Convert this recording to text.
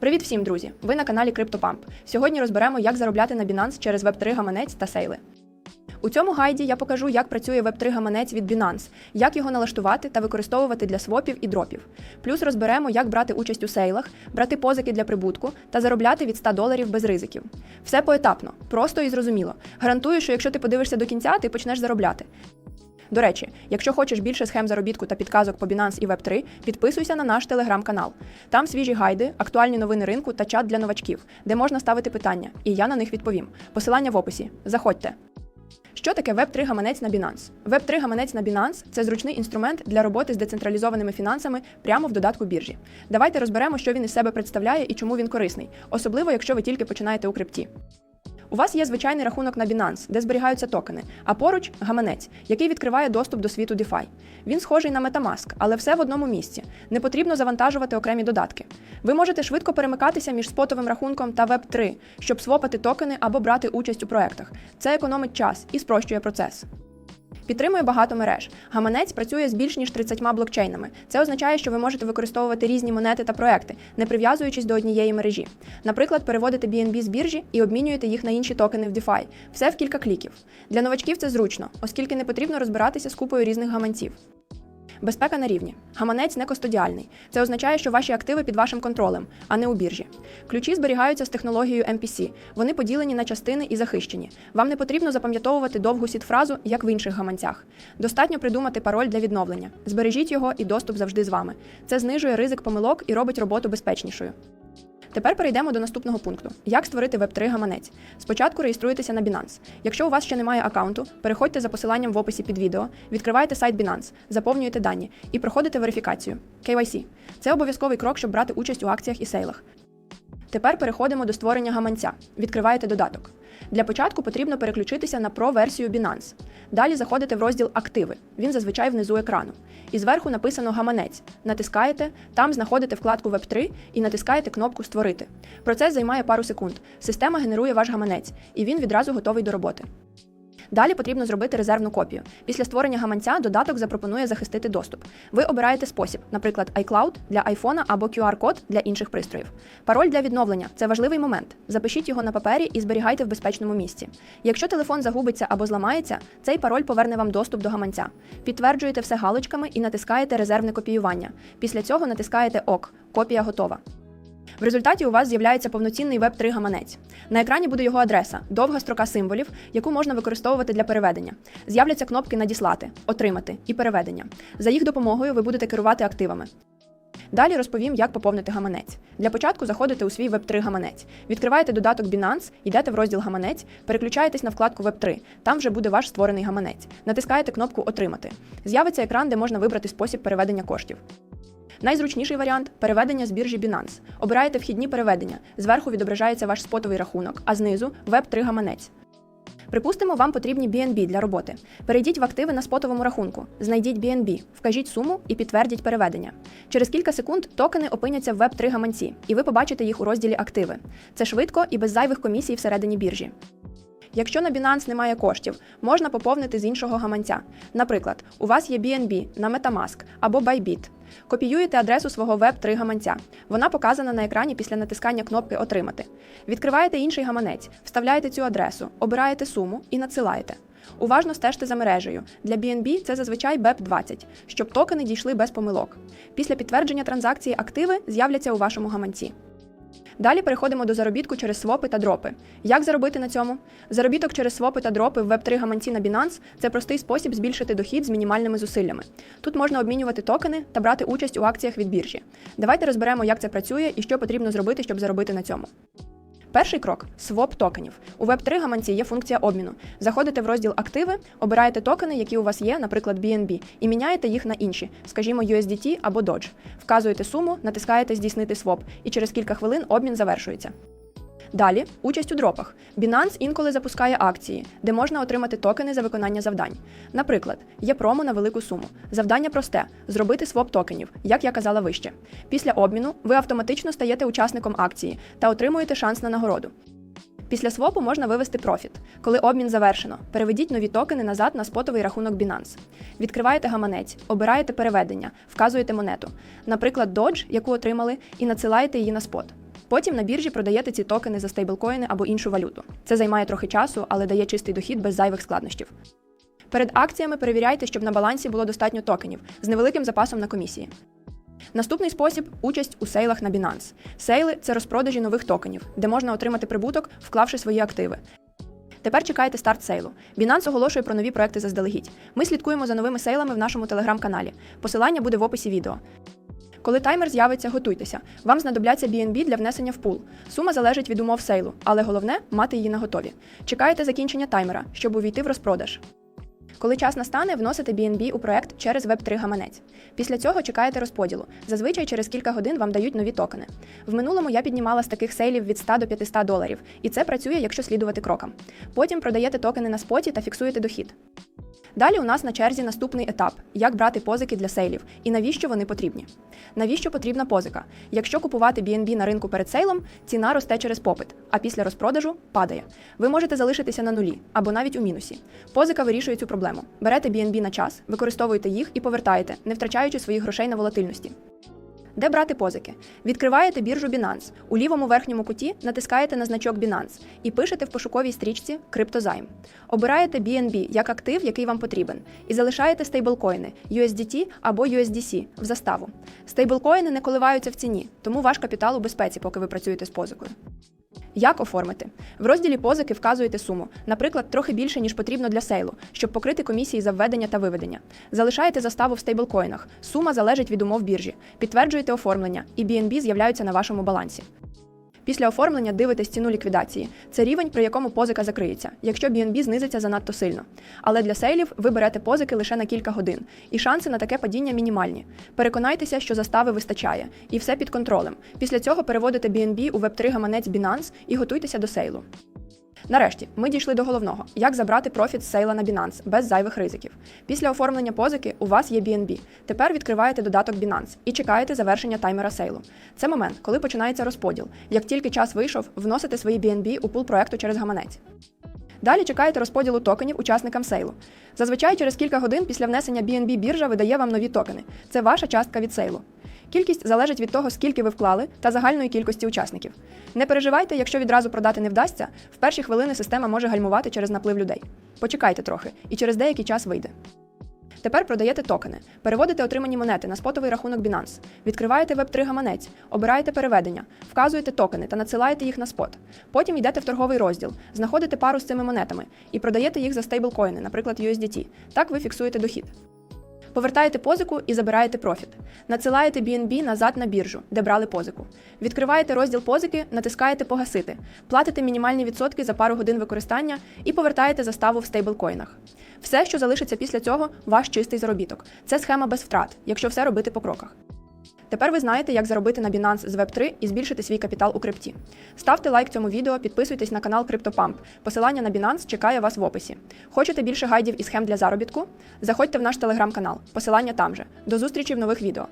Привіт всім, друзі! Ви на каналі CryptoPump. Сьогодні розберемо, як заробляти на Binance через Web3 гаманець та сейли. У цьому гайді я покажу, як працює Web3 гаманець від Binance, як його налаштувати та використовувати для свопів і дропів. Плюс розберемо, як брати участь у сейлах, брати позики для прибутку та заробляти від 100 доларів без ризиків. Все поетапно, просто і зрозуміло. Гарантую, що якщо ти подивишся до кінця, ти почнеш заробляти. До речі, якщо хочеш більше схем заробітку та підказок по Binance і Web3, підписуйся на наш телеграм-канал. Там свіжі гайди, актуальні новини ринку та чат для новачків, де можна ставити питання, і я на них відповім. Посилання в описі. Заходьте. Що таке Web3 гаманець на Binance? Web3 гаманець на Binance – це зручний інструмент для роботи з децентралізованими фінансами прямо в додатку біржі. Давайте розберемо, що він із себе представляє і чому він корисний, особливо якщо ви тільки починаєте у крипті. У вас є звичайний рахунок на Binance, де зберігаються токени, а поруч гаманець, який відкриває доступ до світу DeFi. Він схожий на Metamask, але все в одному місці. Не потрібно завантажувати окремі додатки. Ви можете швидко перемикатися між спотовим рахунком та Web3, щоб свопати токени або брати участь у проектах. Це економить час і спрощує процес. Підтримує багато мереж. Гаманець працює з більш ніж 30 блокчейнами. Це означає, що ви можете використовувати різні монети та проекти, не прив'язуючись до однієї мережі. Наприклад, переводите BNB з біржі і обмінюєте їх на інші токени в DeFi. Все в кілька кліків. Для новачків це зручно, оскільки не потрібно розбиратися з купою різних гаманців. Безпека на рівні. Гаманець не костодіальний. Це означає, що ваші активи під вашим контролем, а не у біржі. Ключі зберігаються з технологією MPC. Вони поділені на частини і захищені. Вам не потрібно запам'ятовувати довгу сіт-фразу, як в інших гаманцях. Достатньо придумати пароль для відновлення. Збережіть його і доступ завжди з вами. Це знижує ризик помилок і робить роботу безпечнішою. Тепер перейдемо до наступного пункту: як створити Web3 гаманець. Спочатку реєструйтеся на Binance. Якщо у вас ще немає аккаунту, переходьте за посиланням в описі під відео, відкривайте сайт Binance, заповнюєте дані і проходите верифікацію KYC. Це обов'язковий крок, щоб брати участь у акціях і сейлах. Тепер переходимо до створення гаманця. Відкриваєте додаток. Для початку потрібно переключитися на Pro-версію Binance. Далі заходите в розділ Активи. Він зазвичай внизу екрану. І зверху написано Гаманець. Натискаєте, там знаходите вкладку Web3 і натискаєте кнопку Створити. Процес займає пару секунд. Система генерує ваш гаманець, і він відразу готовий до роботи. Далі потрібно зробити резервну копію. Після створення гаманця додаток запропонує захистити доступ. Ви обираєте спосіб, наприклад, iCloud для iPhone або QR-код для інших пристроїв. Пароль для відновлення це важливий момент. Запишіть його на папері і зберігайте в безпечному місці. Якщо телефон загубиться або зламається, цей пароль поверне вам доступ до гаманця. Підтверджуєте все галочками і натискаєте резервне копіювання. Після цього натискаєте ОК. Копія готова. В результаті у вас з'являється повноцінний веб-3 гаманець. На екрані буде його адреса, довга строка символів, яку можна використовувати для переведення. З'являться кнопки Надіслати, Отримати і переведення. За їх допомогою ви будете керувати активами. Далі розповім, як поповнити гаманець. Для початку заходите у свій Web3 гаманець, відкриваєте додаток Binance, йдете в розділ Гаманець, переключаєтесь на вкладку Web3. Там вже буде ваш створений гаманець. Натискаєте кнопку Отримати. З'явиться екран, де можна вибрати спосіб переведення коштів. Найзручніший варіант переведення з біржі Binance. Обираєте вхідні переведення. Зверху відображається ваш спотовий рахунок, а знизу Web3 гаманець. Припустимо, вам потрібні BNB для роботи. Перейдіть в активи на спотовому рахунку, знайдіть BNB, вкажіть суму і підтвердіть переведення. Через кілька секунд токени опиняться в Web3 гаманці, і ви побачите їх у розділі Активи. Це швидко і без зайвих комісій всередині біржі. Якщо на Binance немає коштів, можна поповнити з іншого гаманця. Наприклад, у вас є BNB на Metamask або Bybit. Копіюєте адресу свого Web3 гаманця. Вона показана на екрані після натискання кнопки Отримати. Відкриваєте інший гаманець, вставляєте цю адресу, обираєте суму і надсилаєте. Уважно стежте за мережею. Для BNB це зазвичай BEP20, щоб токени дійшли без помилок. Після підтвердження транзакції активи з'являться у вашому гаманці. Далі переходимо до заробітку через свопи та дропи. Як заробити на цьому? Заробіток через свопи та дропи в Web3 гаманці на Binance – це простий спосіб збільшити дохід з мінімальними зусиллями. Тут можна обмінювати токени та брати участь у акціях від біржі. Давайте розберемо, як це працює і що потрібно зробити, щоб заробити на цьому. Перший крок своп токенів. У Web3 гаманці є функція обміну. Заходите в розділ Активи, обираєте токени, які у вас є, наприклад, BNB, і міняєте їх на інші, скажімо, USDT або Dodge. Вказуєте суму, натискаєте Здійснити своп, і через кілька хвилин обмін завершується. Далі участь у дропах. Binance інколи запускає акції, де можна отримати токени за виконання завдань. Наприклад, є промо на велику суму. Завдання просте зробити своп токенів, як я казала вище. Після обміну ви автоматично стаєте учасником акції та отримуєте шанс на нагороду. Після свопу можна вивести профіт. Коли обмін завершено, переведіть нові токени назад на спотовий рахунок Binance. Відкриваєте гаманець, обираєте переведення, вказуєте монету, наприклад, Dodge, яку отримали, і надсилаєте її на спот. Потім на біржі продаєте ці токени за стейблкоїни або іншу валюту. Це займає трохи часу, але дає чистий дохід без зайвих складнощів. Перед акціями перевіряйте, щоб на балансі було достатньо токенів з невеликим запасом на комісії. Наступний спосіб участь у сейлах на Binance. Сейли це розпродажі нових токенів, де можна отримати прибуток, вклавши свої активи. Тепер чекайте старт сейлу. Binance оголошує про нові проекти заздалегідь. Ми слідкуємо за новими сейлами в нашому телеграм-каналі. Посилання буде в описі відео. Коли таймер з'явиться, готуйтеся. Вам знадобляться BNB для внесення в пул. Сума залежить від умов сейлу, але головне мати її на готові. Чекаєте закінчення таймера, щоб увійти в розпродаж. Коли час настане, вносите BNB у проект через Web3 гаманець. Після цього чекаєте розподілу. Зазвичай через кілька годин вам дають нові токени. В минулому я піднімала з таких сейлів від 100 до 500 доларів, і це працює, якщо слідувати крокам. Потім продаєте токени на споті та фіксуєте дохід. Далі у нас на черзі наступний етап: як брати позики для сейлів і навіщо вони потрібні. Навіщо потрібна позика? Якщо купувати BNB на ринку перед сейлом, ціна росте через попит, а після розпродажу падає. Ви можете залишитися на нулі або навіть у мінусі. Позика вирішує цю проблему. Берете BNB на час, використовуєте їх і повертаєте, не втрачаючи своїх грошей на волатильності. Де брати позики? Відкриваєте біржу Binance. У лівому верхньому куті натискаєте на значок Binance і пишете в пошуковій стрічці Криптозайм. Обираєте BNB як актив, який вам потрібен, і залишаєте стейблкоїни USDT або USDC в заставу. Стейблкоїни не коливаються в ціні, тому ваш капітал у безпеці, поки ви працюєте з позикою. Як оформити? В розділі позики вказуєте суму, наприклад, трохи більше, ніж потрібно для сейлу, щоб покрити комісії за введення та виведення. Залишаєте заставу в стейблкоїнах. Сума залежить від умов біржі. Підтверджуєте оформлення, і BNB з'являються на вашому балансі. Після оформлення дивитесь ціну ліквідації. Це рівень, при якому позика закриється, якщо BNB знизиться занадто сильно. Але для сейлів ви берете позики лише на кілька годин, і шанси на таке падіння мінімальні. Переконайтеся, що застави вистачає, і все під контролем. Після цього переводите BNB у Web3 гаманець Binance і готуйтеся до сейлу. Нарешті ми дійшли до головного: як забрати профіт з сейла на Binance без зайвих ризиків. Після оформлення позики у вас є BNB. Тепер відкриваєте додаток Binance і чекаєте завершення таймера сейлу. Це момент, коли починається розподіл. Як тільки час вийшов, вносите свої BNB у пул проекту через гаманець. Далі чекаєте розподілу токенів учасникам сейлу. Зазвичай через кілька годин після внесення BNB біржа видає вам нові токени. Це ваша частка від сейлу. Кількість залежить від того, скільки ви вклали, та загальної кількості учасників. Не переживайте, якщо відразу продати не вдасться, в перші хвилини система може гальмувати через наплив людей. Почекайте трохи, і через деякий час вийде. Тепер продаєте токени, переводите отримані монети на спотовий рахунок Binance, відкриваєте Web3 гаманець, обираєте переведення, вказуєте токени та надсилаєте їх на спот. Потім йдете в торговий розділ, знаходите пару з цими монетами і продаєте їх за стейблкоїни, наприклад, USDT. Так ви фіксуєте дохід. Повертаєте позику і забираєте профіт. Надсилаєте BNB назад на біржу, де брали позику. Відкриваєте розділ позики, натискаєте Погасити, платите мінімальні відсотки за пару годин використання і повертаєте заставу в стейблкоїнах. Все, що залишиться після цього, ваш чистий заробіток. Це схема без втрат, якщо все робити по кроках. Тепер ви знаєте, як заробити на Binance з Web3 і збільшити свій капітал у крипті. Ставте лайк цьому відео, підписуйтесь на канал CryptoPump. Посилання на Binance чекає вас в описі. Хочете більше гайдів і схем для заробітку? Заходьте в наш телеграм-канал. Посилання там же. До зустрічі в нових відео.